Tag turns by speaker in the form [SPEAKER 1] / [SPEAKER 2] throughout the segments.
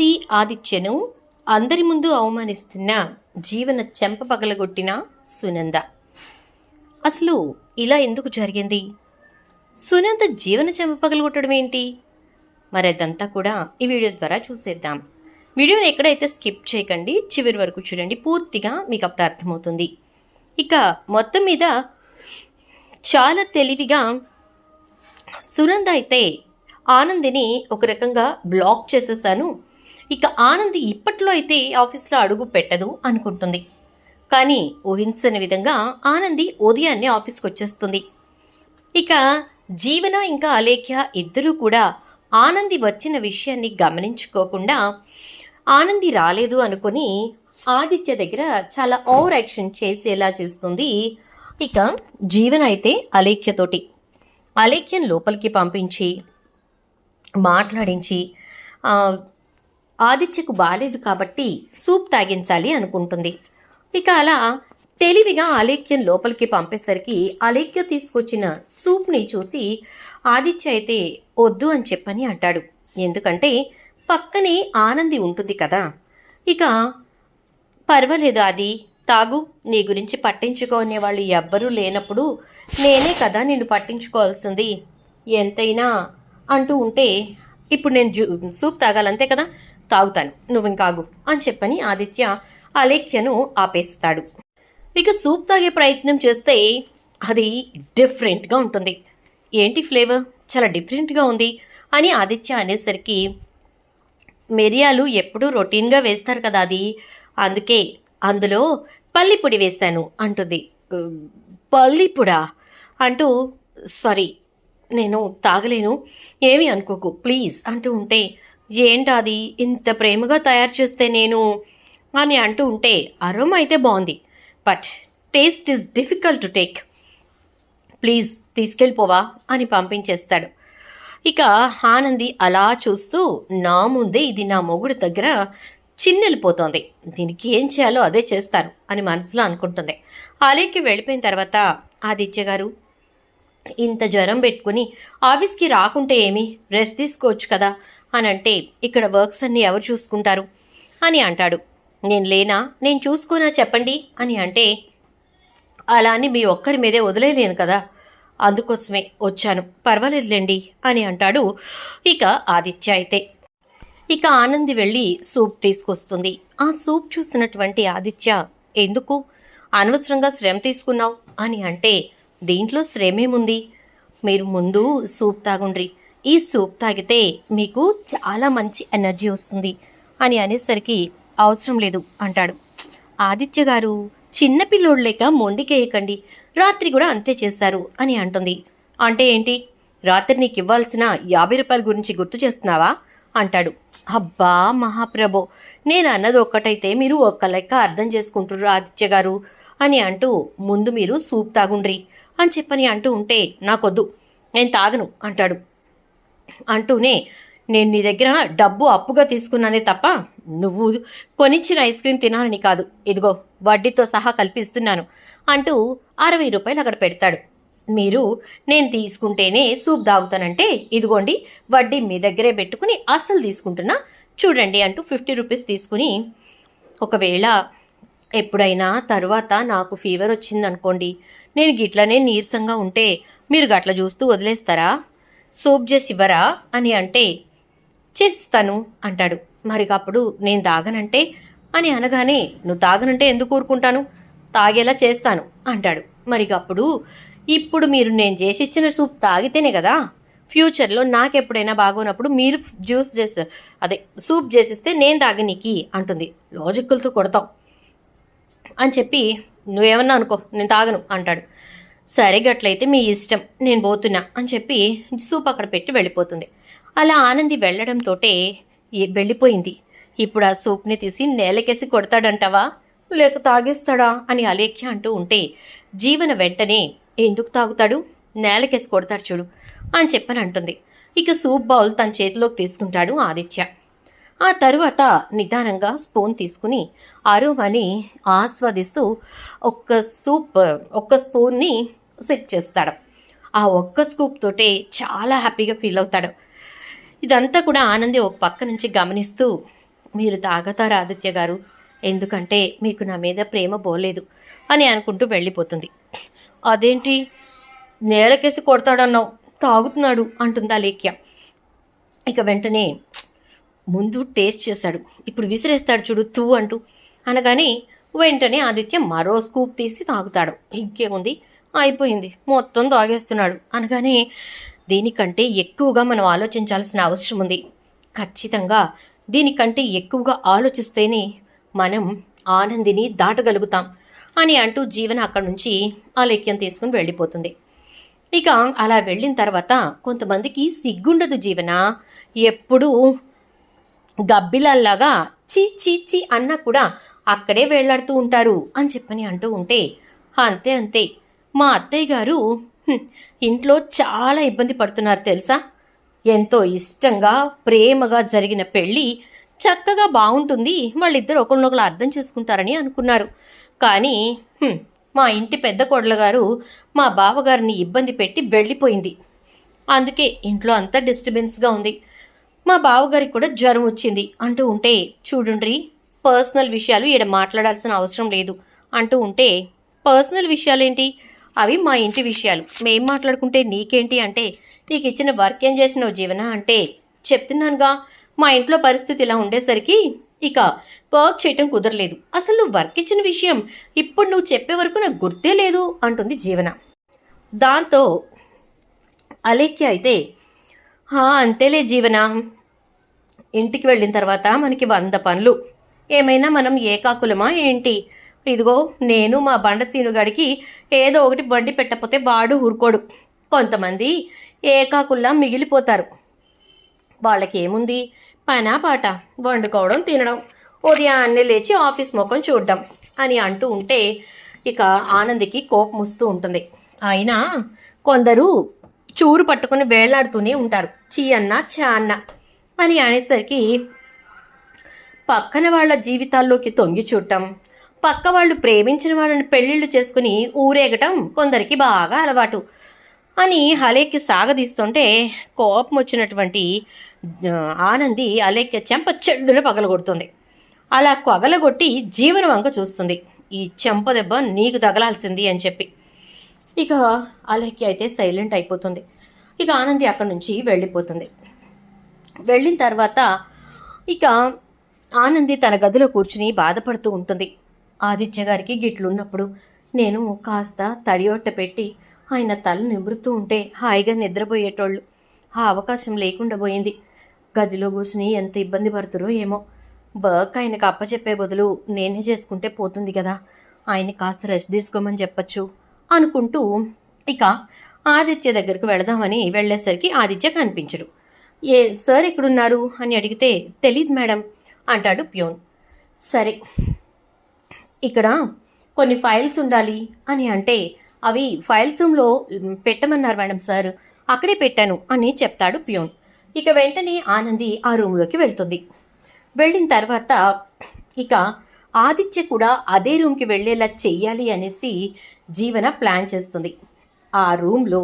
[SPEAKER 1] ఆనంది ఆదిత్యను అందరి ముందు అవమానిస్తున్న జీవన చెంప పగలగొట్టిన సునంద. అసలు ఇలా ఎందుకు జరిగింది? సునంద జీవన చెంప పగలగొట్టడం ఏంటి? మరి అదంతా కూడా ఈ వీడియో ద్వారా చూసేద్దాం. వీడియోని ఎక్కడైతే స్కిప్ చేయకండి చివరి వరకు చూడండి పూర్తిగా మీకు అప్పుడు అర్థమవుతుంది. ఇక మొత్తం మీద చాలా తెలివిగా సునంద అయితే ఆనందిని ఒక రకంగా బ్లాక్ చేసేసాను. ఇక ఆనంది ఇప్పట్లో అయితే ఆఫీస్లో అడుగు పెట్టదు అనుకుంటుంది. కానీ ఊహించని విధంగా ఆనంది ఉదయాన్నే ఆఫీస్కి వచ్చేస్తుంది. ఇక జీవన ఇంకా అలేఖ్య ఇద్దరూ కూడా ఆనంది వచ్చిన విషయాన్ని గమనించుకోకుండా ఆనంది రాలేదు అనుకుని ఆదిత్య దగ్గర చాలా ఓవర్ యాక్షన్ చేసేలా చేస్తుంది ఇక జీవన అయితే అలేఖ్యతోటి అలేఖ్యను లోపలికి పంపించి మాట్లాడించి ఆదిత్యకు బాలేదు కాబట్టి సూప్ తాగించాలి అనుకుంటుంది. ఇక అలా తెలివిగా అలేఖ్యం లోపలికి పంపేసరికి అలేఖ్య తీసుకొచ్చిన సూప్ని చూసి ఆదిత్య అయితే వద్దు అని చెప్పని అంటాడు. ఎందుకంటే పక్కనే ఆనంది ఉంటుంది కదా. ఇక పర్వాలేదు అది తాగు నీ గురించి పట్టించుకోనే వాళ్ళు ఎవ్వరూ లేనప్పుడు నేనే కదా నిన్ను పట్టించుకోవాల్సింది. ఎంతైనా అంటూ ఉంటే ఇప్పుడు నేను జూ సూప్ తాగాలంతే కదా? తాగుతాను. నువ్వు ఇంకాగు అని చెప్పని ఆదిత్య అలేఖ్యను ఆపేస్తాడు. ఇక సూప్ తాగే ప్రయత్నం చేస్తే అది డిఫరెంట్గా ఉంటుంది. ఏంటి ఫ్లేవర్? చాలా డిఫరెంట్గా ఉంది అని ఆదిత్య అనేసరికి మిరియాలు ఎప్పుడూ రొటీన్గా వేస్తారు కదా అది. అందుకే అందులో పల్లిపొడి వేశాను అంటుంది. పల్లిపొడా అంటూ సారీ నేను తాగలేను ఏమీ అనుకోకు ప్లీజ్ అంటూ ఉంటే ఏంటది? ఇంత ప్రేమగా తయారు చేస్తే నేను అని అంటూ ఉంటే అరోమా అయితే బాగుంది. But taste is difficult to take. Please తీసుకెళ్ళిపోవా అని పంపించేస్తాడు. ఇక ఆనంది అలా చూస్తూ నా ముందే ఇది నా మొగుడు దగ్గర చిన్నెళ్ళిపోతుంది. దీనికి ఏం చేయాలో అదే చేస్తాను అని మనసులో అనుకుంటుంది. ఆలయకి వెళ్ళిపోయిన తర్వాత ఆదిత్య గారు ఇంత జ్వరం పెట్టుకుని ఆఫీస్కి రాకుంటే ఏమి? రెస్ట్ తీసుకోవచ్చు కదా. అని అంటే ఇక్కడ వర్క్స్ అన్నీ ఎవరు చూసుకుంటారు? అని అంటాడు. నేను లేనా? నేను చూసుకోనా చెప్పండి? అని అంటే అలా అని మీ ఒక్కరి మీదే వదిలేలేను కదా. అందుకోసమే వచ్చాను. పర్వాలేదులేండి అని అంటాడు ఇక ఆదిత్య అయితే. ఇక ఆనంది వెళ్ళి సూప్ తీసుకొస్తుంది. ఆ సూప్ చూసినటువంటి ఆదిత్య ఎందుకు? అనవసరంగా శ్రమ తీసుకున్నావు? అని అంటే దీంట్లో శ్రమేముంది? మీరు ముందు సూప్ తాగుండ్రి. ఈ సూప్ తాగితే మీకు చాలా మంచి ఎనర్జీ వస్తుంది అని అనేసరికి అవసరం లేదు అంటాడు. ఆదిత్య గారు చిన్న పిల్లోడు లేక మొండికేయకండి రాత్రి కూడా అంతే చేశారు అని అంటుంది. అంటే ఏంటి? రాత్రి నీకు ఇవ్వాల్సిన యాభై రూపాయల గురించి గుర్తు చేస్తున్నావా? అంటాడు. అబ్బా మహాప్రభో నేను అన్నది ఒక్కటైతే మీరు ఒక్క లెక్క అర్థం చేసుకుంటుర్రు ఆదిత్య గారు అని అంటూ ముందు మీరు సూప్ తాగుండ్రి అని చెప్పని అంటూ ఉంటే నాకొద్దు నేను తాగను అంటాడు. అంటూనే నేను నీ దగ్గర డబ్బు అప్పుగా తీసుకున్నానే తప్ప నువ్వు కొనిచ్చిన ఐస్ క్రీమ్ తినాలని కాదు. ఇదిగో వడ్డీతో సహా కల్పిస్తున్నాను అంటూ అరవై రూపాయలు అక్కడ పెడతాడు. మీరు నేను తీసుకుంటేనే సూప్ తాగుతానంటే ఇదిగోండి వడ్డీ మీ దగ్గరే పెట్టుకుని అస్సలు తీసుకుంటున్నా. చూడండి అంటూ ఫిఫ్టీ రూపీస్ తీసుకుని ఒకవేళ ఎప్పుడైనా తర్వాత నాకు ఫీవర్ వచ్చిందనుకోండి నేను గిట్లనే నీరసంగా ఉంటే మీరు గట్ల చూస్తూ వదిలేస్తారా? సూప్ చేసి ఇవ్వరా అని అంటే చేసిస్తాను అంటాడు. మరికప్పుడు నేను తాగనంటే అని అనగానే నువ్వు తాగనంటే ఎందుకు ఊరుకుంటాను? తాగేలా చేస్తాను అంటాడు. మరికప్పుడు ఇప్పుడు మీరు నేను చేసి ఇచ్చిన సూప్ తాగితేనే కదా ఫ్యూచర్లో నాకు ఎప్పుడైనా బాగోనప్పుడు మీరు జ్యూస్ చేసి అదే సూప్ చేసిస్తే నేను తాగనీకి అంటుంది. లాజికల్తో కొడతావు అని చెప్పి నువ్వేమన్నా అనుకో నేను తాగను అంటాడు. సరే గట్లయితే మీ ఇష్టం నేను పోతున్నా అని చెప్పి సూప్ అక్కడ పెట్టి వెళ్ళిపోతుంది. అలా ఆనంది వెళ్ళడంతో వెళ్ళిపోయింది. ఇప్పుడు ఆ సూప్ని తీసి నేలకేసి కొడతాడంటావా? లేక తాగేస్తాడా? అని అలేఖ్య అంటూ ఉంటే జీవన వెంటనే ఎందుకు తాగుతాడు? నేలకేసి కొడతాడు చూడు అని చెప్పని అంటుంది. ఇక సూప్ బౌల్ తన చేతిలోకి తీసుకుంటాడు ఆదిత్య. ఆ తరువాత నిదానంగా స్పూన్ తీసుకుని అరోమాని ఆస్వాదిస్తూ ఒక్క సూప్ ఒక్క స్పూన్ని సిప్ చేస్తాడు. ఆ ఒక్క స్కూప్ తోటే చాలా హ్యాపీగా ఫీల్ అవుతాడు. ఇదంతా కూడా ఆనంది ఒక పక్క నుంచి గమనిస్తూ మీరు తాగతారా ఆదిత్య గారు? ఎందుకంటే మీకు నా మీద ప్రేమ పోలేదు అని అనుకుంటూ వెళ్ళిపోతుంది. అదేంటి? నేలకేసి కొడతాడన్నావు. తాగుతున్నాడు అంటుంది లేఖ్య. ఇక వెంటనే ముందు టేస్ట్ చేశాడు ఇప్పుడు విసిరేస్తాడు చూడు తూ అంటూ. అనగానే వెంటనే ఆదిత్య మరో స్కూప్ తీసి తాగుతాడు. ఇంకేముంది? అయిపోయింది. మొత్తం తాగేస్తున్నాడు అనగానే దీనికంటే ఎక్కువగా మనం ఆలోచించాల్సిన అవసరం ఉంది. ఖచ్చితంగా దీనికంటే ఎక్కువగా ఆలోచిస్తేనే మనం ఆనందిని దాటగలుగుతాం అని అంటూ జీవన అక్కడి నుంచి ఆ లెక్యం తీసుకుని వెళ్ళిపోతుంది. ఇక అలా వెళ్ళిన తర్వాత కొంతమందికి సిగ్గుండదు జీవన. ఎప్పుడూ గబ్బిలల్లాగా చీ చీ చీ అన్నా కూడా అక్కడే వేళ్ళాడుతూ ఉంటారు అని చెప్పని అంటూ ఉంటే అంతే అంతే. మా అత్తయ్య గారు ఇంట్లో చాలా ఇబ్బంది పడుతున్నారు తెలుసా? ఎంతో ఇష్టంగా ప్రేమగా జరిగిన పెళ్ళి చక్కగా బాగుంటుంది. వాళ్ళిద్దరు ఒకరినొకరు అర్థం చేసుకుంటారని అనుకున్నారు. కానీ మా ఇంటి పెద్ద కోడల గారు మా బావగారిని ఇబ్బంది పెట్టి వెళ్ళిపోయింది. అందుకే ఇంట్లో అంతా డిస్టర్బెన్స్గా ఉంది. మా బావగారికి కూడా జ్వరం వచ్చింది. అంటూ ఉంటే చూడుండ్రి పర్సనల్ విషయాలు ఈడ మాట్లాడాల్సిన అవసరం లేదు. అంటూ ఉంటే పర్సనల్ విషయాలేంటి? అవి మా ఇంటి విషయాలు. మేం మాట్లాడుకుంటే నీకేంటి అంటే నీకు ఇచ్చిన వర్క్ ఏం చేసినావు జీవన అంటే చెప్తున్నానుగా. మా ఇంట్లో పరిస్థితి ఇలా ఉండేసరికి ఇక వర్క్ చేయటం కుదరలేదు. అసలు నువ్వు వర్క్ ఇచ్చిన విషయం ఇప్పుడు నువ్వు చెప్పే వరకు నాకు గుర్తే లేదు అంటుంది జీవన. దాంతో అలేఖ్య అయితే "హా, అంతేలే జీవన. ఇంటికి వెళ్ళిన తర్వాత మనకి వంద పనులు. ఏమైనా మనం ఏకాకులమా ఏంటి? ఇదిగో నేను మా బండ గడికి ఏదో ఒకటి బండి పెట్టకపోతే వాడు ఊరుకోడు. కొంతమంది ఏకాకుల్లా మిగిలిపోతారు. వాళ్ళకి ఏముంది పనా పాట. వండుకోవడం తినడం. ఉదయాన్నే లేచి ఆఫీస్ ముఖం చూడడం అని అంటూ ఉంటే ఇక ఆనందికి కోపం వస్తూ ఉంటుంది. అయినా కొందరు చూరు పట్టుకుని వేళ్ళాడుతూనే ఉంటారు. చీ అన్న చా అన్న అని అనేసరికి పక్కన వాళ్ళ జీవితాల్లోకి తొంగి చూడటం పక్క వాళ్ళు ప్రేమించిన వాళ్ళని పెళ్ళిళ్ళు చేసుకుని ఊరేగటం కొందరికి బాగా అలవాటు అని అలేఖ్య సాగదీస్తుంటే కోపం వచ్చినటువంటి ఆనంది అలేఖ్య చెంప చెడ్డున పగలగొడుతుంది. అలా పగలగొట్టి జీవన వంక చూస్తుంది. ఈ చెంప దెబ్బ నీకు తగలాల్సింది అని చెప్పి. ఇక అలేఖ్య అయితే సైలెంట్ అయిపోతుంది. ఇక ఆనంది అక్కడి నుంచి వెళ్ళిపోతుంది. వెళ్ళిన తర్వాత ఇక ఆనంది తన గదిలో కూర్చుని బాధపడుతూ ఉంటుంది. ఆదిత్య గారికి గిట్లున్నప్పుడు నేను కాస్త తడియొట్ట పెట్టి ఆయన తల నిమురుతూ ఉంటే హాయిగా నిద్రపోయేటోళ్ళు. ఆ అవకాశం లేకుండా పోయింది. గదిలో కూర్చుని ఎంత ఇబ్బంది పడుతురో ఏమో. వర్క్ ఆయనకు అప్పచెప్పే బదులు నేనే చేసుకుంటే పోతుంది కదా. ఆయన కాస్త రెస్ట్ తీసుకోమని చెప్పచ్చు అనుకుంటూ ఇక ఆదిత్య దగ్గరకు వెళదామని వెళ్ళేసరికి ఆదిత్య కనిపించడు. ఏ సార్ ఎక్కడున్నారు? అని అడిగితే తెలీదు మేడం అంటాడు ప్యూన్. సరే ఇక్కడ కొన్ని ఫైల్స్ ఉండాలి అని అంటే అవి ఫైల్స్ రూమ్లో పెట్టమన్నారు మేడం సార్ అక్కడే పెట్టాను అని చెప్తాడు ప్యూన్ ఇక వెంటనే ఆనంది ఆ రూమ్లోకి వెళ్తుంది. వెళ్ళిన తర్వాత ఇక ఆదిత్య కూడా అదే రూమ్కి వెళ్ళేలా చెయ్యాలి అనేసి జీవన ప్లాన్ చేస్తుంది. ఆ రూమ్లో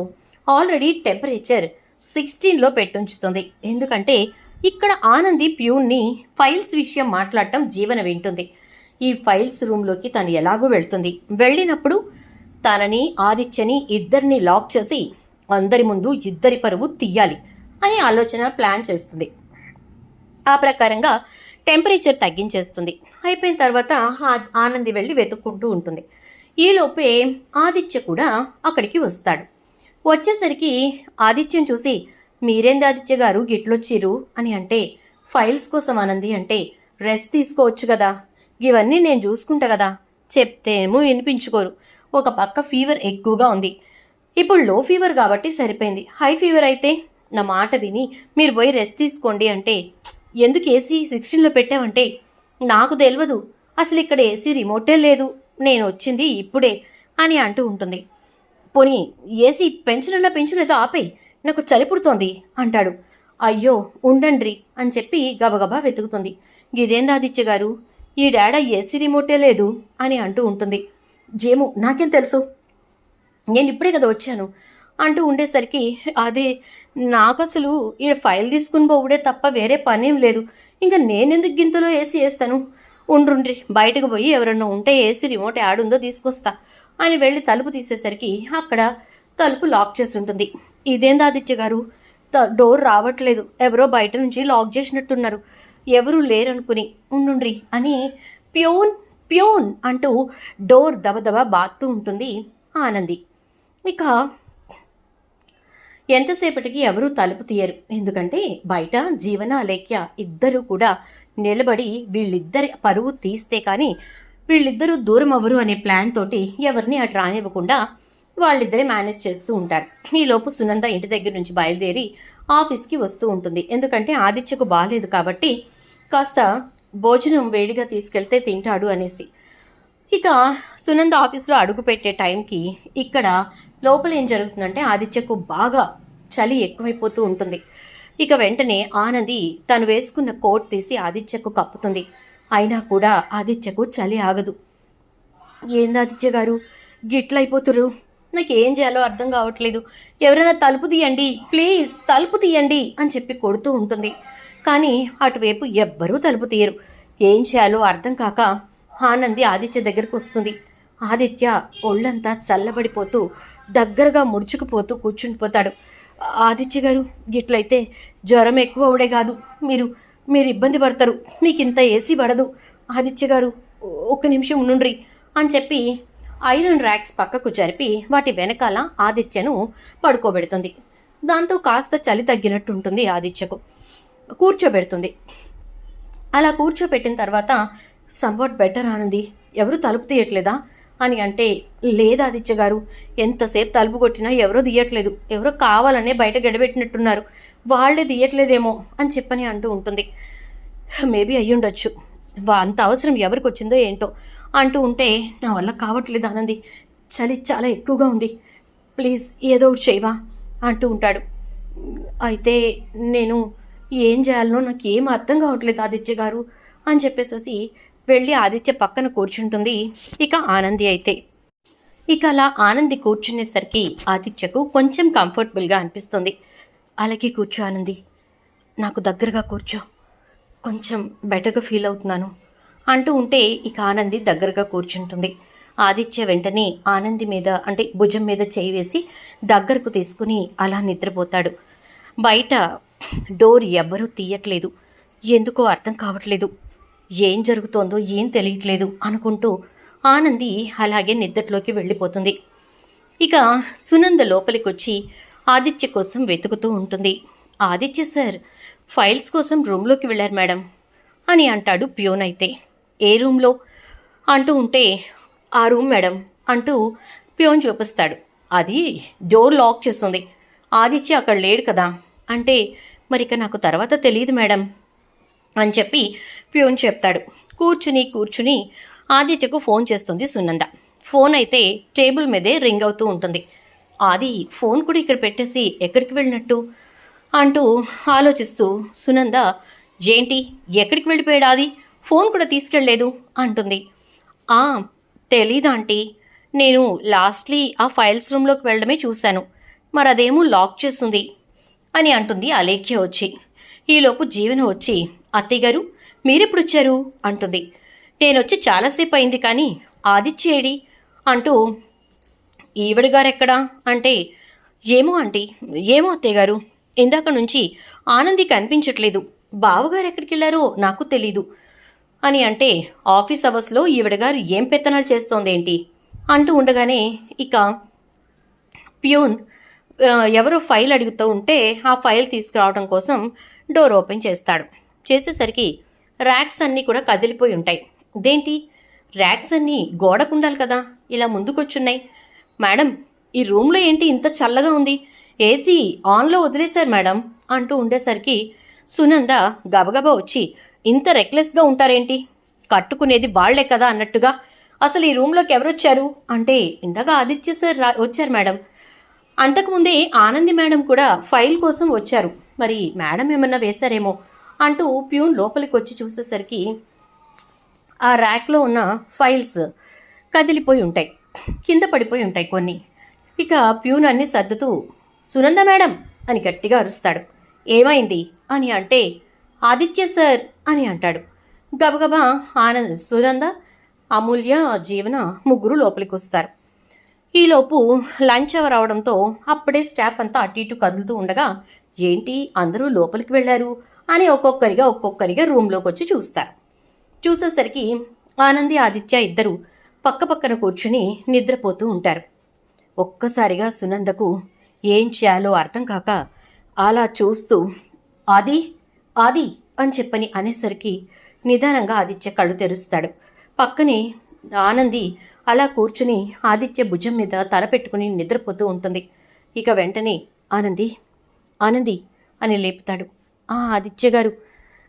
[SPEAKER 1] ఆల్రెడీ టెంపరేచర్ సిక్స్టీన్లో పెట్టుంచుతుంది. ఎందుకంటే ఇక్కడ ఆనంది ప్యూన్ని ఫైల్స్ విషయం మాట్లాడటం జీవన వింటుంది. ఈ ఫైల్స్ రూమ్లోకి తను ఎలాగో వెళ్తుంది. వెళ్ళినప్పుడు తనని ఆదిత్యని ఇద్దరిని లాక్ చేసి అందరి ముందు ఇద్దరి పరువు తీయాలి అని ఆలోచన ప్లాన్ చేస్తుంది. ఆ ప్రకారంగా టెంపరేచర్ తగ్గించేస్తుంది. అయిపోయిన తర్వాత ఆ- ఆనంది వెళ్ళి వెతుక్కుంటూ ఉంటుంది. ఈలోపే ఆదిత్య కూడా అక్కడికి వస్తాడు. వచ్చేసరికి ఆదిత్యం చూసి మీరేంది ఆదిత్య గారు గిట్లొచ్చిరు అని అంటే ఫైల్స్ కోసం ఆనంది అంటే రెస్ట్ తీసుకోవచ్చు కదా. ఇవన్నీ నేను చూసుకుంటా కదా. చెప్తేమో వినిపించుకోరు. ఒక పక్క ఫీవర్ ఎక్కువగా ఉంది. ఇప్పుడు లో ఫీవర్ కాబట్టి సరిపోయింది. హై ఫీవర్ అయితే నా మాట విని మీరు పోయి రెస్ట్ తీసుకోండి అంటే ఎందుకు ఏసీ సిక్స్టీన్లో పెట్టామంటే నాకు తెలియదు అసలు ఇక్కడ ఏసీ రిమోటే లేదు. నేను వచ్చింది ఇప్పుడే అని అంటూ ఉంటుంది. పోనీ ఏసీ పెంచనన్నా పెంచునేదో ఆపేయి నాకు చలి పుడుతోంది అంటాడు. అయ్యో ఉండండ్రి అని చెప్పి గబగబా వెతుకుతుంది. ఇదేంది ఆదిత్య గారు? ఈ డాడ ఏసీ రిమోటే లేదు అని అంటూ ఉంటుంది. జేము నాకేం తెలుసు? నేను ఇప్పుడే కదా వచ్చాను. అంటూ ఉండేసరికి అదే నాకు అసలు ఈ ఫైల్ తీసుకుని పోవుడే తప్ప వేరే పనేం లేదు. ఇంకా నేనెందుకు గింతలో ఏసీ వేస్తాను? ఉండ్రుండ్రి బయటకు పోయి ఎవరన్నా ఉంటే ఏసీ రిమోట్ యాడుందో తీసుకొస్తా అని వెళ్ళి తలుపు తీసేసరికి అక్కడ తలుపు లాక్ చేసి ఉంటుంది ఇదేందా ఆదిత్య గారు? డోర్ రావట్లేదు. ఎవరో బయట నుంచి లాక్ చేసినట్టున్నారు. ఎవరు లేరనుకుని ఉండుండ్రి అని ప్యూన్ ప్యూన్ అంటూ డోర్ దబదబ బాత్తూ ఉంటుంది ఆనంది. ఇక ఎంతసేపటికి ఎవరూ తలుపు తీయరు. ఎందుకంటే బయట జీవన లేఖ్య ఇద్దరూ కూడా నిలబడి వీళ్ళిద్దరి పరువు తీస్తే కానీ వీళ్ళిద్దరూ దూరం అవ్వరు అనే ప్లాన్ తోటి ఎవరిని అటు రానివ్వకుండా వాళ్ళిద్దరే మేనేజ్ చేస్తూ ఉంటారు. ఈలోపు సునంద ఇంటి దగ్గర నుంచి బయలుదేరి ఆఫీస్కి వస్తూ ఉంటుంది. ఎందుకంటే ఆదిత్యకు బాగాలేదు కాబట్టి కాస్త భోజనం వేడిగా తీసుకెళ్తే తింటాడు అనేసి. ఇక సునంద ఆఫీస్లో అడుగు పెట్టే టైంకి ఇక్కడ లోపల ఏం జరుగుతుందంటే ఆదిత్యకు బాగా చలి ఎక్కువైపోతూ ఉంటుంది. ఇక వెంటనే ఆనంది తను వేసుకున్న కోట్ తీసి ఆదిత్యకు కప్పుతుంది. అయినా కూడా ఆదిత్యకు చలి ఆగదు. ఏంది ఆదిత్య గారు? గిట్లైపోతురు నాకు ఏం చేయాలో అర్థం కావట్లేదు. ఎవరైనా తలుపు తీయండి. ప్లీజ్ తలుపు తీయండి అని చెప్పి కొడుతూ ఉంటుంది. కానీ అటువైపు ఎవ్వరూ తలుపు తీయరు. ఏం చేయాలో అర్థం కాక ఆనంది ఆదిత్య దగ్గరకు వస్తుంది. ఆదిత్య ఒళ్ళంతా చల్లబడిపోతూ దగ్గరగా ముడుచుకుపోతూ కూర్చుండిపోతాడు ఆదిత్య గారు గిట్లయితే జ్వరం ఎక్కువ అవుడే కాదు. మీరు మీరు ఇబ్బంది పడతారు. మీకు ఇంత ఏసీ పడదు. ఆదిత్య గారు ఒక నిమిషం ఉండుండ్రి అని చెప్పి ఐరన్ ర్యాక్స్ పక్కకు జరిపి వాటి వెనకాల ఆదిత్యను పడుకోబెడుతుంది. దాంతో కాస్త చలి తగ్గినట్టు ఉంటుంది ఆదిత్యకు. కూర్చోబెడుతుంది. అలా కూర్చోబెట్టిన తర్వాత సమ్వాట్ బెటర్ ఆనంది ఎవరు తలుపు తీయట్లేదా? అని అంటే లేదు ఆదిత్య గారు ఎంతసేపు తలుపు కొట్టినా ఎవరో తీయట్లేదు ఎవరో కావాలనే బయట గడబెట్టినట్టున్నారు వాళ్ళే తీయట్లేదేమో అని చెప్పని అంటూ ఉంటుంది. మేబీ అయ్యుండొచ్చు వా- అంత అవసరం ఎవరికి వచ్చిందో ఏంటో అంటూ ఉంటే నా వల్ల కావట్లేదు ఆనంది చలి చాలా ఎక్కువగా ఉంది ప్లీజ్ ఏదో ఒకటి చేయవా అంటూ ఉంటాడు. అయితే నేను ఏం చేయాలనో నాకు ఏం అర్థం కావట్లేదు ఆదిత్య గారు అని చెప్పేసేసి వెళ్ళి ఆదిత్య పక్కన కూర్చుంటుంది. ఇక ఆనంది అయితే. ఇక అలా ఆనంది కూర్చునేసరికి ఆదిత్యకు కొంచెం కంఫర్టబుల్గా అనిపిస్తుంది. అలాగే కూర్చో ఆనంది. నాకు దగ్గరగా కూర్చో. కొంచెం బెటర్గా ఫీల్ అవుతున్నాను అంటూ ఉంటే ఇక ఆనంది దగ్గరగా కూర్చుంటుంది. ఆదిత్య వెంటనే ఆనంది మీద అంటే భుజం మీద చేయి వేసి దగ్గరకు తీసుకుని అలా నిద్రపోతాడు. బయట డోర్ ఎవ్వరూ తీయట్లేదు. ఎందుకో అర్థం కావట్లేదు. ఏం జరుగుతోందో ఏం తెలియట్లేదు అనుకుంటూ ఆనంది అలాగే నిద్రలోకి వెళ్ళిపోతుంది. ఇక సునంద లోపలికి వచ్చి ఆదిత్య కోసం వెతుకుతూ ఉంటుంది. ఆదిత్య సార్ ఫైల్స్ కోసం రూమ్లోకి వెళ్ళారు మేడం అని అంటాడు ప్యూన్ అయితే. ఏ రూమ్లో? అంటూ ఉంటే ఆ రూమ్ మేడం అంటూ ప్యూన్ చూపిస్తాడు. అది డోర్ లాక్ చేస్తుంది. ఆదిత్య అక్కడ లేడు కదా అంటే మరి ఇక నాకు తర్వాత తెలియదు మేడం అని చెప్పి ప్యూన్ చెప్తాడు. కూర్చుని కూర్చుని ఆదిత్యకు ఫోన్ చేస్తుంది సునంద ఫోన్ అయితే టేబుల్ మీదే రింగ్ అవుతూ ఉంటుంది. ఆది ఫోన్ కూడా ఇక్కడ పెట్టేసి ఎక్కడికి వెళ్ళినట్టు? అంటూ ఆలోచిస్తూ సునంద ఏంటి ఎక్కడికి వెళ్ళిపోయాడు ఆది? ఫోన్ కూడా తీసుకెళ్ళలేదు అంటుంది. ఆ తెలీదు ఆంటీ. నేను లాస్ట్లీ ఆ ఫైల్స్ రూమ్లోకి వెళ్ళడమే చూశాను. మరి అదేమో లాక్ చేస్తుంది. అని అంటుంది అలేఖ్య వచ్చి. ఈలోపు జీవన వచ్చి అత్తయ్య గారు మీరెప్పుడు వచ్చారు? అంటుంది. నేను వచ్చి చాలాసేపు అయింది కానీ ఆదిత్యేడి అంటూ ఈవిడ గారెక్కడా? అంటే ఏమో ఆంటీ ఏమో అత్తయ్య గారు ఇందాక నుంచి ఆనంది కనిపించట్లేదు. బావగారు ఎక్కడికి వెళ్ళారో నాకు తెలీదు అని అంటే ఆఫీస్ అవర్స్లో ఈవిడ గారు ఏం పెత్తనాలు చేస్తోందేంటి? అంటూ ఉండగానే ఇక ప్యూన్ ఎవరో ఫైల్ అడుగుతూ ఉంటే ఆ ఫైల్ తీసుకురావడం కోసం డోర్ ఓపెన్ చేస్తాడు. చేసేసరికి ర్యాక్స్ అన్నీ కూడా కదిలిపోయి ఉంటాయి. దేంటి ర్యాక్స్ అన్నీ గోడకు ఉండాలి కదా. ఇలా ముందుకొచ్చున్నాయి. మేడం ఈ రూమ్లో ఏంటి ఇంత చల్లగా ఉంది? ఏసీ ఆన్లో వదిలేశారు మేడం అంటూ ఉండేసరికి సునంద గబగబా వచ్చి ఇంత రెక్లెస్గా ఉంటారేంటి? కట్టుకునేది వాళ్ళే కదా అన్నట్టుగా. అసలు ఈ రూమ్లోకి ఎవరొచ్చారు? అంటే ఇందాక ఆదిత్య సార్ రా వచ్చారు మేడం. అంతకుముందే ఆనంది మేడం కూడా ఫైల్ కోసం వచ్చారు. మరి మేడం ఏమన్నా వేశారేమో అంటూ ప్యూన్ లోపలికి వచ్చి చూసేసరికి ఆ ర్యాక్లో ఉన్న ఫైల్స్ కదిలిపోయి ఉంటాయి. కింద పడిపోయి ఉంటాయి కొన్ని. ఇక ప్యూన్ అన్ని సర్దుతూ సునంద మేడం అని గట్టిగా అరుస్తాడు. ఏమైంది? అని అంటే ఆదిత్య సార్ అని అంటాడు. గబగబా ఆనంద్ సునంద అమూల్య జీవన ముగ్గురు లోపలికి వస్తారు ఈలోపు లంచ్ అవర్ అవడంతో అప్పుడే స్టాఫ్ అంతా అటు ఇటు కదులుతూ ఉండగా ఏంటి అందరూ లోపలికి వెళ్ళారు? అని ఒక్కొక్కరిగా ఒక్కొక్కరిగా రూమ్లోకి వచ్చి చూస్తారు. చూసేసరికి ఆనంది ఆదిత్య ఇద్దరు పక్కపక్కన కూర్చుని నిద్రపోతూ ఉంటారు. ఒక్కసారిగా సునందకు ఏం చేయాలో అర్థం కాక అలా చూస్తూ ఆది ఆది అని చెప్పని అనేసరికి నిదానంగా ఆదిత్య కళ్ళు తెరుస్తాడు. పక్కనే ఆనంది అలా కూర్చుని ఆదిత్య భుజం మీద తల పెట్టుకుని నిద్రపోతూ ఉంటుంది. ఇక వెంటనే ఆనంది ఆనంది అని లేపుతాడు. ఆ ఆదిత్య గారు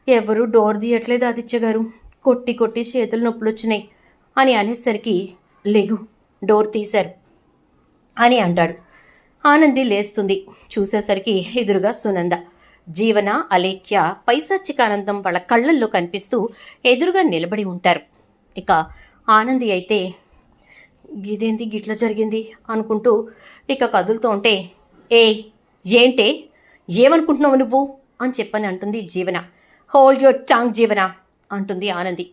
[SPEAKER 1] ఎవరు డోర్ తీయట్లేదు ఆదిత్య గారు. కొట్టి కొట్టి చేతులు నొప్పులు వచ్చినాయి అని అనేసరికి లెగు డోర్ తీశారు అని అంటాడు. ఆనంది లేస్తుంది. చూసేసరికి ఎదురుగా సునంద. జీవన అలేఖ్య పైశాచికానందం వాళ్ళ కళ్ళల్లో కనిపిస్తూ ఎదురుగా నిలబడి ఉంటారు. ఇక ఆనంది అయితే గిదేంది గిట్ల జరిగింది అనుకుంటూ ఇక కదులుతూ ఉంటే ఏ ఏంటే ఏమనుకుంటున్నావు నువ్వు అని చెప్పని అంటుంది జీవన. హోల్డ్ యువర్ టాంగ్ జీవన అంటుంది ఆనంది.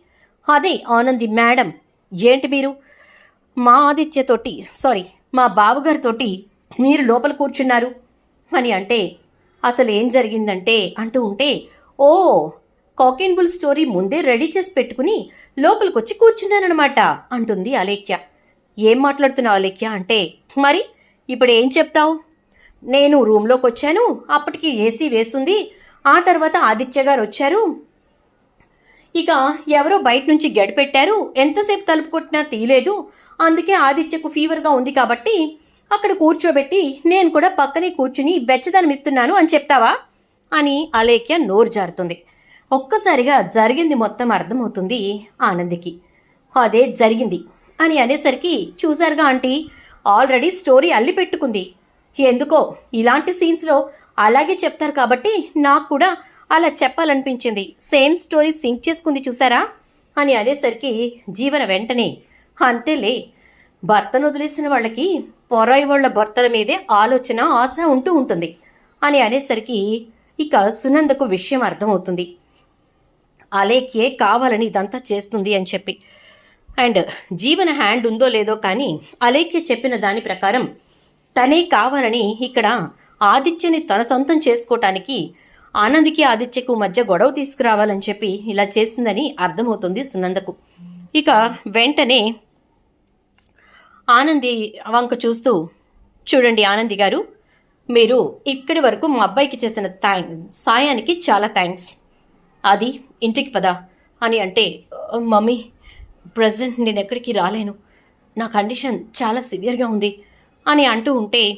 [SPEAKER 1] అదే ఆనంది మేడం ఏంటి మీరు? మా ఆదిత్యతోటి సారీ మా బావగారితోటి మీరు లోపల కూర్చున్నారు అని అంటే అసలు ఏం జరిగిందంటే అంటూ ఉంటే ఓ కాకిన్ బుల్ స్టోరీ ముందే రెడీ చేసి పెట్టుకుని లోపలికొచ్చి కూర్చున్నారనమాట అంటుంది అలేఖ్య. ఏం మాట్లాడుతున్నావు లెక్య అంటే మరి ఇప్పుడు ఏం చెప్తావు? నేను రూమ్లోకి వచ్చాను అప్పటికి ఏసీ వేసుంది ఆ తర్వాత ఆదిత్య గారు వచ్చారు. ఇక ఎవరో బయట నుంచి గడిపెట్టారు ఎంతసేపు తలుపు కొట్టినా తీయలేదు అందుకే ఆదిత్యకు ఫీవర్గా ఉంది కాబట్టి అక్కడ కూర్చోబెట్టి నేను కూడా పక్కనే కూర్చుని బెచ్చదనం ఇస్తున్నాను అని చెప్తావా? అని అలేఖ్య నోరు జారుతుంది. ఒక్కసారిగా జరిగింది మొత్తం అర్థమవుతుంది ఆనందికి. అదే జరిగింది. అని అనేసరికి చూశారుగా ఆంటీ. ఆల్రెడీ స్టోరీ అల్లి పెట్టుకుంది. ఎందుకో ఇలాంటి సీన్స్లో అలాగే చెప్తారు కాబట్టి నాకు కూడా అలా చెప్పాలనిపించింది. సేమ్ స్టోరీ సింక్ చేసుకుంది చూసారా అని అనేసరికి జీవన వెంటనే అంతేలే భర్తను వదిలేసిన వాళ్ళకి పొరాయి వాళ్ళ భర్తల మీదే ఆలోచన ఆశ ఉంటూ ఉంటుంది. అని అనేసరికి ఇక సునందకు విషయం అర్థమవుతుంది. అలేఖ్యే కావాలని ఇదంతా చేస్తుంది అని చెప్పి అండ్ జీవన హ్యాండ్ ఉందో లేదో కానీ అలేఖ్య చెప్పిన దాని ప్రకారం తనే కావాలని ఇక్కడ ఆదిత్యని తన సొంతం చేసుకోవటానికి ఆనంద్కి ఆదిత్యకు మధ్య గొడవ తీసుకురావాలని చెప్పి ఇలా చేసిందని అర్థమవుతుంది సునందకు. ఇక వెంటనే ఆనంది వంక చూస్తూ చూడండి ఆనంది గారు మీరు ఇక్కడి వరకు మా అబ్బాయికి చేసిన థ్యాంక్ సాయానికి చాలా థ్యాంక్స్. అది ఇంటికి పదా అని అంటే మమ్మీ ప్రజెంట్ నేను ఎక్కడికి రాలేను. నా కండిషన్ చాలా సివియర్గా ఉంది అని అంటూ ఉంటే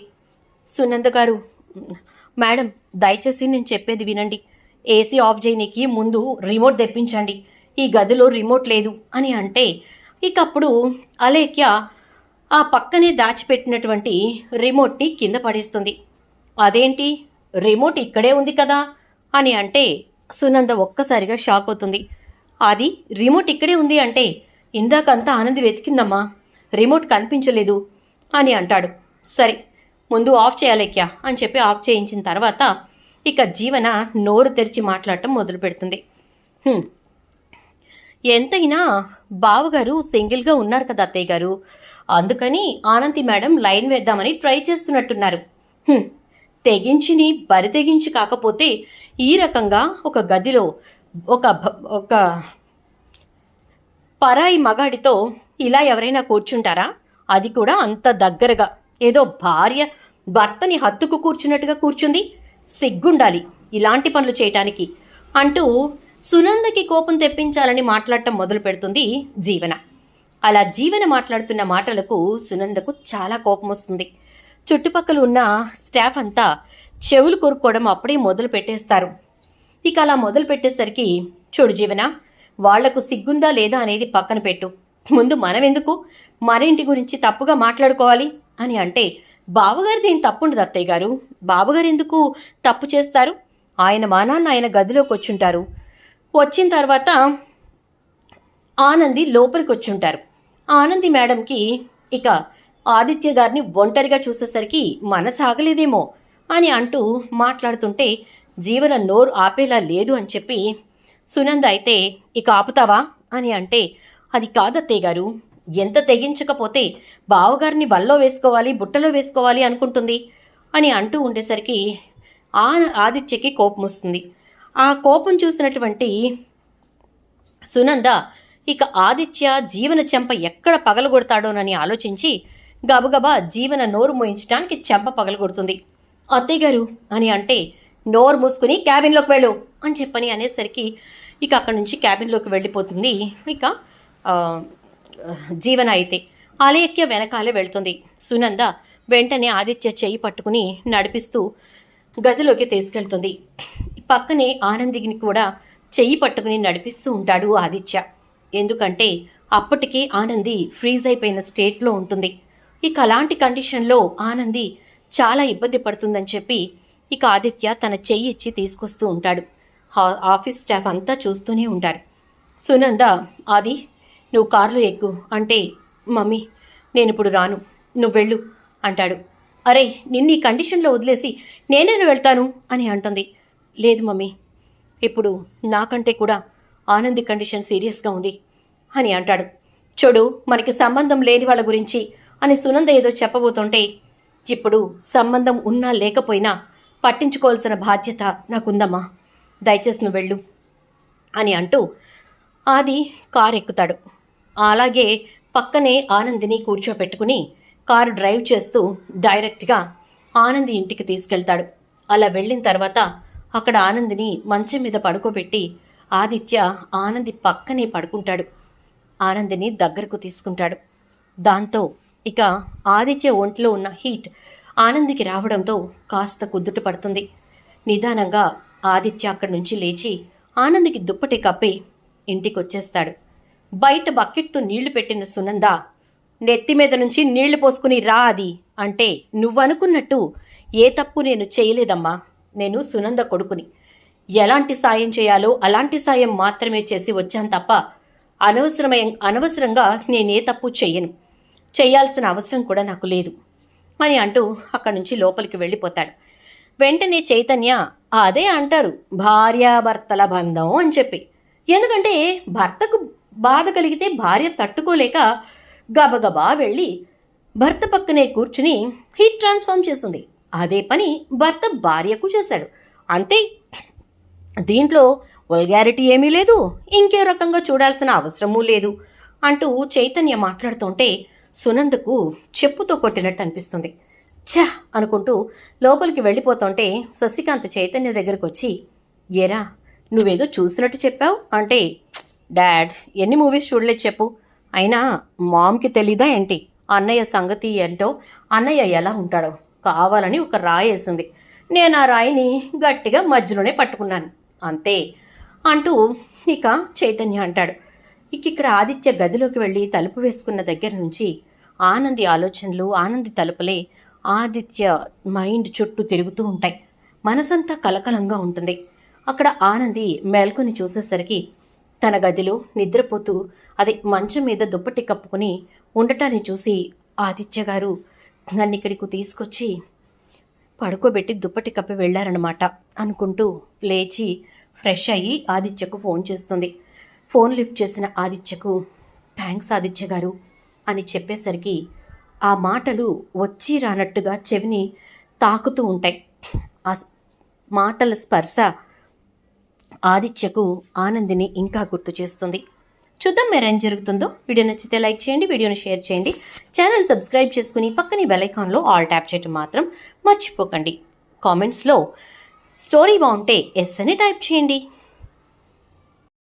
[SPEAKER 1] సునంద గారు మేడం దయచేసి నేను చెప్పేది వినండి. ఏసీ ఆఫ్ చేయనీకి ముందు రిమోట్ తెప్పించండి. ఈ గదిలో రిమోట్ లేదు అని అంటే ఇక అప్పుడు అలేఖ్య ఆ పక్కనే దాచిపెట్టినటువంటి రిమోట్ని కింద పడేస్తుంది. అదేంటి? రిమోట్ ఇక్కడే ఉంది కదా? అని అంటే సునంద ఒక్కసారిగా షాక్ అవుతుంది. అది రిమోట్ ఇక్కడే ఉంది అంటే ఇందాకంతా ఆనంది వెతికిందమ్మా రిమోట్ కనిపించలేదు అని అంటాడు. సరే ముందు ఆఫ్ చేయాలేక్యా అని చెప్పి ఆఫ్ చేయించిన తర్వాత ఇక జీవన నోరు తెరిచి మాట్లాడటం మొదలు పెడుతుంది ఎంతైనా బావగారు సింగిల్గా ఉన్నారు కదా అత్తయ్య గారు. అందుకని ఆనంతి మేడం లైన్ వేద్దామని ట్రై చేస్తున్నట్టున్నారు. తెగించిని బరి తెగించి కాకపోతే ఈ రకంగా ఒక గదిలో ఒక భ- ఒక పరాయి మగాడితో ఇలా ఎవరైనా కూర్చుంటారా? అది కూడా అంత దగ్గరగా. ఏదో భార్య భర్తని హత్తుకు కూర్చున్నట్టుగా కూర్చుంది. సిగ్గుండాలి ఇలాంటి పనులు చేయటానికి అంటూ సునందకి కోపం తెప్పించాలని మాట్లాడటం మొదలు పెడుతుంది జీవన. అలా జీవన మాట్లాడుతున్న మాటలకు సునందకు చాలా కోపం వస్తుంది. చుట్టుపక్కల ఉన్న స్టాఫ్ అంతా చెవులు కొరుక్కోవడం అప్పుడే మొదలు పెట్టేస్తారు ఇక అలా మొదలు పెట్టేసరికి చూడు జీవన వాళ్ళకు సిగ్గుందా లేదా అనేది పక్కన పెట్టు. ముందు మనం ఎందుకు మన ఇంటి గురించి తప్పుగా మాట్లాడుకోవాలి? అని అంటే బావగారిది ఏం తప్పుండదు అత్తయ్య గారు. బావగారు ఎందుకు తప్పు చేస్తారు? ఆయన మా నాన్న ఆయన గదిలోకి వచ్చుంటారు వచ్చిన తర్వాత ఆనంది లోపలికి వచ్చుంటారు ఆనంది మేడంకి ఇక ఆదిత్య గారిని ఒంటరిగా చూసేసరికి మనసాగలేదేమో అని అంటూ మాట్లాడుతుంటే జీవన నోరు ఆపేలా లేదు అని చెప్పి సునంద అయితే ఇక ఆపుతావా? అని అంటే అది కాదత్తయ్య గారు ఎంత తెగించకపోతే బావగారిని బల్లో వేసుకోవాలి బుట్టలో వేసుకోవాలి అనుకుంటుంది అని అంటూ ఉండేసరికి ఆ ఆదిత్యకి కోపం వస్తుంది. ఆ కోపం చూసినటువంటి సునంద ఇక ఆదిత్య జీవన చెంప ఎక్కడ పగలగొడతాడోనని ఆలోచించి గబగబా జీవన నోరు మోయించడానికి చెంప పగలగొడుతుంది. అత్తయ్య గారు అని అంటే నోరు మూసుకుని క్యాబిన్లోకి వెళ్ళు. అని చెప్పని అనేసరికి ఇక అక్కడి నుంచి క్యాబిన్లోకి వెళ్ళిపోతుంది. ఇక జీవన అయితే ఆలయక్య వెనకాలే వెళ్తుంది. సునంద వెంటనే ఆదిత్య చెయ్యి పట్టుకుని నడిపిస్తూ గదిలోకి తీసుకెళ్తుంది. పక్కనే ఆనందిని కూడా చెయ్యి పట్టుకుని నడిపిస్తూ ఉంటాడు ఆదిత్య. ఎందుకంటే అప్పటికే ఆనంది ఫ్రీజ్ అయిపోయిన స్టేట్లో ఉంటుంది. ఇక అలాంటి కండిషన్లో ఆనంది చాలా ఇబ్బంది పడుతుందని చెప్పి ఇక ఆదిత్య తన చెయ్యి ఇచ్చి తీసుకొస్తూ ఉంటాడు. ఆఫీస్ స్టాఫ్ అంతా చూస్తూనే ఉంటారు. సునంద ఆది నువ్వు కార్లు ఎక్కు. అంటే మమ్మీ నేను ఇప్పుడు రాను. నువ్వు వెళ్ళు అంటాడు. అరే నిన్ను ఈ కండిషన్లో వదిలేసి నేనే వెళ్తాను? అని అంటుంది. లేదు మమ్మీ. ఇప్పుడు నాకంటే కూడా ఆనంది కండిషన్ సీరియస్గా ఉంది అని అంటాడు. చూడు మనకి సంబంధం లేని వాళ్ళ గురించి అని సునంద ఏదో చెప్పబోతుంటే ఇప్పుడు సంబంధం ఉన్నా లేకపోయినా పట్టించుకోవాల్సిన బాధ్యత నాకుందమ్మా. దయచేసి నువ్వు వెళ్ళు అని అంటూ ఆది కారు ఎక్కుతాడు అలాగే పక్కనే ఆనందిని కూర్చోపెట్టుకుని కారు డ్రైవ్ చేస్తూ డైరెక్ట్గా ఆనంది ఇంటికి తీసుకెళ్తాడు. అలా వెళ్ళిన తర్వాత అక్కడ ఆనందిని మంచం మీద పడుకోబెట్టి ఆదిత్య ఆనంది పక్కనే పడుకుంటాడు. ఆనందిని దగ్గరకు తీసుకుంటాడు. దాంతో ఇక ఆదిత్య ఒంట్లో ఉన్న హీట్ ఆనందికి రావడంతో కాస్త కుదుట పడుతుంది. నిదానంగా ఆదిత్య అక్కడి నుంచి లేచి ఆనంద్కి దుప్పటి కప్పి ఇంటికి వచ్చేస్తాడు బయట బకెట్తో నీళ్ళు పెట్టిన సునంద నెత్తి మీద నుంచి నీళ్ళు పోసుకుని రా అది అంటే నువ్వనుకున్నట్టు ఏ తప్పు నేను చేయలేదమ్మా. నేను సునంద కొడుకుని. ఎలాంటి సాయం చేయాలో అలాంటి సాయం మాత్రమే చేసి వచ్చాను తప్ప అనవసరమై అనవసరంగా నేనే తప్పు చెయ్యను. చేయాల్సిన అవసరం కూడా నాకు లేదు అని అంటూ అక్కడి నుంచి లోపలికి వెళ్ళిపోతాడు. వెంటనే చైతన్య అదే అంటారు భార్యాభర్తల బంధం అని చెప్పి. ఎందుకంటే భర్తకు బాధ కలిగితే భార్య తట్టుకోలేక గబగబా వెళ్ళి భర్త పక్కనే కూర్చుని హీట్ ట్రాన్స్ఫార్మ్ చేసింది. అదే పని భర్త భార్యకు చేశాడు. అంతే దీంట్లో వల్గారిటీ ఏమీ లేదు ఇంకే రకంగా చూడాల్సిన అవసరమూ లేదు అంటూ చైతన్య మాట్లాడుతుంటే సునందకు చెప్పుతో కొట్టినట్టు అనిపిస్తుంది. ఛ అనుకుంటూ లోపలికి వెళ్ళిపోతుంటే శశికాంత్ చైతన్య దగ్గరకు వచ్చి ఏరా నువ్వేదో చూసినట్టు చెప్పావు? అంటే డాడ్ ఎన్ని మూవీస్ చూడలేదు చెప్పు. అయినా మామ్కి తెలీదా ఏంటి? అన్నయ్య సంగతి ఏంటో? అన్నయ్య ఎలా ఉంటాడో? కావాలని ఒక రాయి వేసింది. నేను ఆ రాయిని గట్టిగా మధ్యలోనే పట్టుకున్నాను. అంతే అంటూ ఇక చైతన్య అంటాడు. ఇక ఇక్కడ ఆదిత్య గదిలోకి వెళ్ళి తలుపు వేసుకున్న దగ్గర నుంచి ఆనంది ఆలోచనలు ఆనంది తలుపులే ఆదిత్య మైండ్ చుట్టూ తిరుగుతూ ఉంటాయి. మనసంతా కలకలంగా ఉంటుంది. అక్కడ ఆనంది మేల్కొని చూసేసరికి తన గదిలో నిద్రపోతూ అదే మంచం మీద దుప్పటి కప్పుకొని ఉండటాన్ని చూసి ఆదిత్య గారు నన్ను ఇక్కడికి తీసుకొచ్చి పడుకోబెట్టి దుప్పటి కప్పి వెళ్ళారనమాట అనుకుంటూ లేచి ఫ్రెష్ అయ్యి ఆదిత్యకు ఫోన్ చేస్తుంది. ఫోన్ లిఫ్ట్ చేసిన ఆదిత్యకు థ్యాంక్స్ ఆదిత్య గారు అని చెప్పేసరికి ఆ మాటలు వచ్చి రానట్టుగా చెవిని తాకుతూ ఉంటాయి. ఆ మాటల స్పర్శ ఆదిత్యకు ఆనందిని ఇంకా గుర్తు చేస్తుంది. చూద్దాం మీరేం జరుగుతుందో. వీడియో నచ్చితే లైక్ చేయండి వీడియోని షేర్ చేయండి. ఛానల్ సబ్స్క్రైబ్ చేసుకుని పక్కనే బెలైకాన్లో ఆల్ ట్యాప్ చేయడం మాత్రం మర్చిపోకండి. కామెంట్స్లో స్టోరీ బాగుంటే ఎస్ అని టైప్ చేయండి.